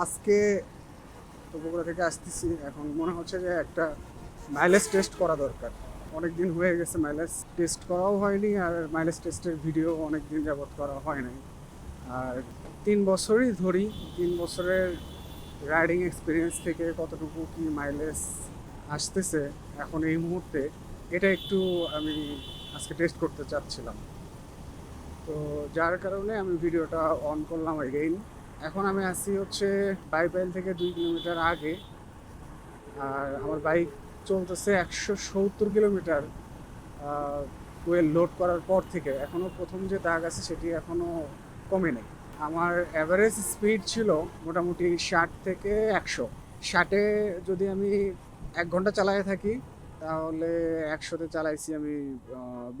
আজকে তো থেকে আসতেছি। এখন মনে হচ্ছে যে একটা মাইলেজ টেস্ট করা দরকার। অনেক দিন হয়ে গেছে মাইলেজ টেস্ট করাও হয়নি আর মাইলেজ টেস্টের ভিডিও অনেক দিন যাবত করা হয় নাই। আর তিন বছরই ধরি, তিন বছরের রাইডিং এক্সপিরিয়েন্স থেকে কতটুকু কি মাইলেজ আসতেছে এখন এই মুহূর্তে, এটা একটু আমি আজকে টেস্ট করতে চাচ্ছিলাম। তো যার কারণে আমি ভিডিওটা অন করলাম এগেইন এখন আমি আসছি হচ্ছে বাইপাইল থেকে দুই কিলোমিটার আগে। আর আমার বাইক চলতেছে একশো সত্তর কিলোমিটার ওয়েল লোড করার পর থেকে। এখনও প্রথম যে দাগ আছে সেটি এখনও কমে নেই। আমার অ্যাভারেজ স্পিড ছিল মোটামুটি ষাট থেকে একশো। ষাটে যদি আমি এক ঘণ্টা চালায় থাকি, তাহলে একশোতে চালাইছি আমি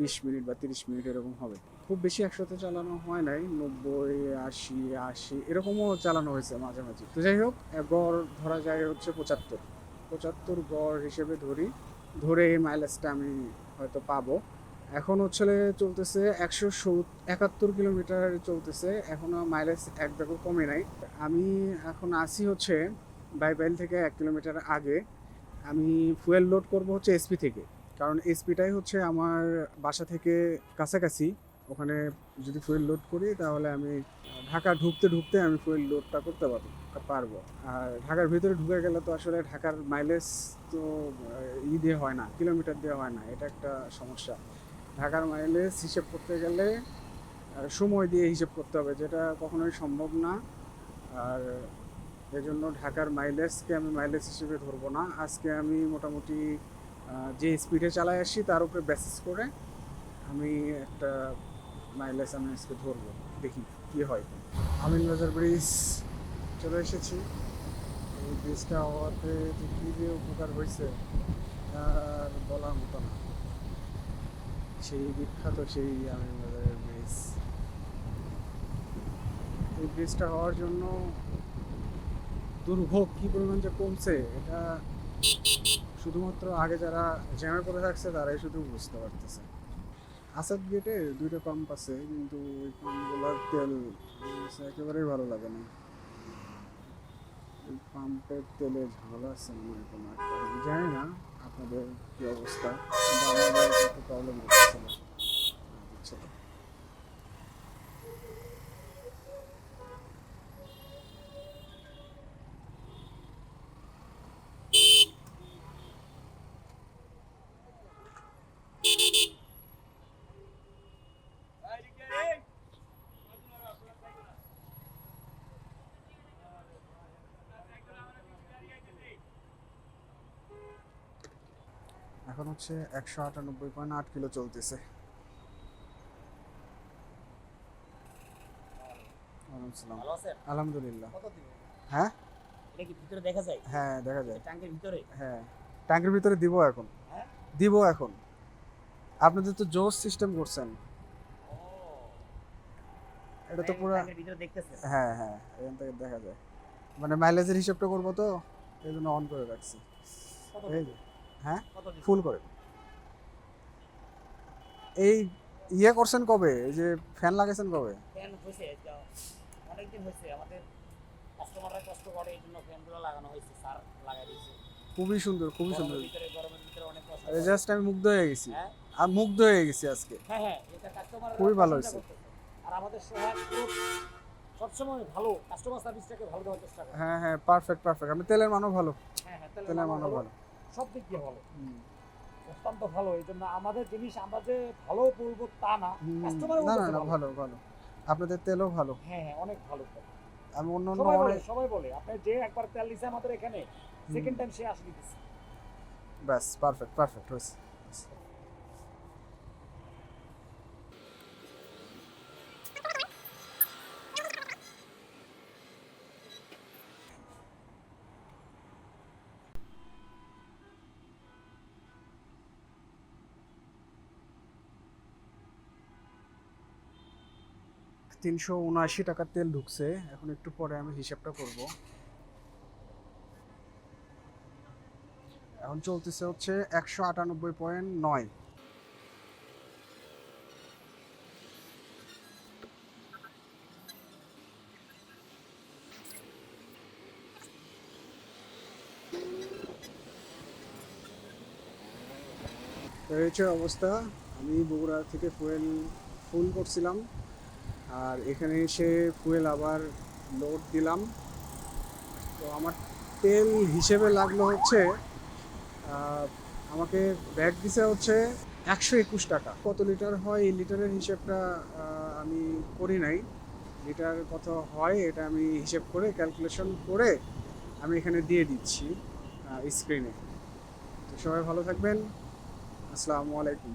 বিশ মিনিট বা তিরিশ মিনিট এরকম হবে। খুব বেশি একসাথে চালানো হয় নাই, নব্বই, আশি আশি, এরকমও চালানো হয়েছে মাঝে মাঝে। তো যাই হোক গড় ধরা যায় হচ্ছে পঁচাত্তর। পঁচাত্তর গড় হিসেবে ধরি, ধরে এই মাইলেজটা আমি হয়তো পাবো। এখন হচ্ছে চলতেছে একশো একাত্তর কিলোমিটার চলতেছে এখনও মাইলেজ এক দেখো কমে নাই। আমি এখন আসি হচ্ছে বাইপাইল থেকে এক কিলোমিটার আগে। আমি ফুয়েল লোড করব হচ্ছে এসপি থেকে। কারণ এসপিটাই হচ্ছে আমার বাসা থেকে কাছাকাছি। ওখানে যদি ফুয়েল লোড করি, তাহলে আমি, ঢাকা ঢুকতে ঢুকতে আমি ফুয়েল লোডটা করতে পারব পারব। আর ঢাকার ভিতরে ঢুকে গেলে তো আসলে ঢাকার মাইলেজ তো ই দিয়ে হয় না কিলোমিটার দিয়ে হয় না, এটা একটা সমস্যা। ঢাকার মাইলেজ হিসেব করতে গেলে সময় দিয়ে হিসেব করতে হবে, যেটা কখনোই সম্ভব না। আর এজন্য ঢাকার মাইলেজকে আমি মাইলেজ হিসেবে ধরবো না। আজকে আমি মোটামুটি যে স্পিডে চালাই আসি, তার উপরে বেসিস করে আমি একটা মাইলেজ আমি আজকে ধরবো, দেখি কি হয়। আমিনবাজার ব্রিজ চলে এসেছি। এই ব্রিজটা হওয়াতে যে কী যে উপকার হয়েছে আর বলার মতো না। সেই বিখ্যাত সেই আমিনবাজারের ব্রিজ। এই ব্রিজটা হওয়ার জন্য দুর্ভোগ কি পরিমাণ যে কমছে, এটা শুধুমাত্র আগে যারা জ্যামে পড়ে থাকছে, তারাই শুধু বুঝতে পারতেছে। আসাদ গেটে দুইটা পাম্প আছে, কিন্তু ওই পাম্পগুলোর তেল একেবারেই ভালো লাগে না। ওই পাম্পের তেলে ঝাল আছে মনে কোনো একটা জানি না আপনাদের কী অবস্থা, কিন্তু আমাদের একটু প্রবলেম হচ্ছিল এখন হচ্ছে একশো আটানব্বই পয়েন্ট আট কিলো চলতেছে। আলহামদুলিল্লাহ। হ্যাঁ? এটা কি ভিতরে দেখা যায়? হ্যাঁ দেখা যায়। ট্যাঙ্কের ভিতরে? হ্যাঁ। ট্যাঙ্কের ভিতরে দিব এখন। হ্যাঁ? দিব এখন। আপনাদের তো জোস সিস্টেম করছেন এটা তো পুরো হ্যাঁ হ্যাঁ এখান থেকে দেখা যায়। মানে মাইলেজের হিসাবটা করব তো এই জন্য অন করে রাখছি। এই হ্যাঁ? ফুল করে। এই ইয়ে করছেন কবে? এই যে ফ্যান লাগাইছেন কবে? ফ্যান হয়েছে অনেকদিন হয়েছে আমাদের কাস্টমাররা কষ্ট করে এই জন্য ফ্যানগুলো লাগানো হয়েছে স্যার লাগাই দিয়েছে। খুবই সুন্দর খুবই সুন্দর। জাস্ট আমি মুগ্ধ হয়ে গেছি। হ্যাঁ? আর মুগ্ধ হয়ে গেছি আজকে। হ্যাঁ হ্যাঁ খুবই ভালো হয়েছে। আর আমাদের সবসময় ভালো কাস্টমার সার্ভিসটাকে ভালো দেওয়ার চেষ্টা করে। হ্যাঁ হ্যাঁ পারফেক্ট পারফেক্ট আমি তেলের মানও ভালো। হ্যাঁ হ্যাঁ তেলের মানও ভালো। সব দিক দিয়ে ভালো। অত্যন্ত ভালো এই জন্য আমাদের জিনিস আমরা যে ভালো বলব তা না কাস্টমার না না ভালো ভালো। আপনাদের তেলও ভালো। হ্যাঁ হ্যাঁ অনেক ভালো আমি অন্য অন্য সবাই বলে সবাই বলে আপনি যে একবার তেল দিছে আমাদের এখানে সেকেন্ড টাইম সে আসলে দিছে। ব্যাস পারফেক্ট পারফেক্ট হয়েছে। তিনশো উনআশি টাকার তেল ঢুকছে। এখন একটু পরে আমি হিসাবটা করব। এখন চলতেছে হচ্ছে একশো আটানব্বই পয়েন্ট নয়। অবস্থা। আমি বগুড়া থেকে ফুয়েল ফোন করছিলাম। আর এখানে এসে ফুয়েল আবার লোড দিলাম। তো আমার তেল হিসেবে লাগল হচ্ছে আমাকে ব্যাগ দিছে হচ্ছে একশো একুশ টাকা। কত লিটার হয় এই লিটারের হিসেবটা আমি করি নাই। লিটার কত হয় এটা আমি হিসেব করে ক্যালকুলেশন করে আমি এখানে দিয়ে দিচ্ছি স্ক্রিনে তো সবাই ভালো থাকবেন। আসসালামু আলাইকুম।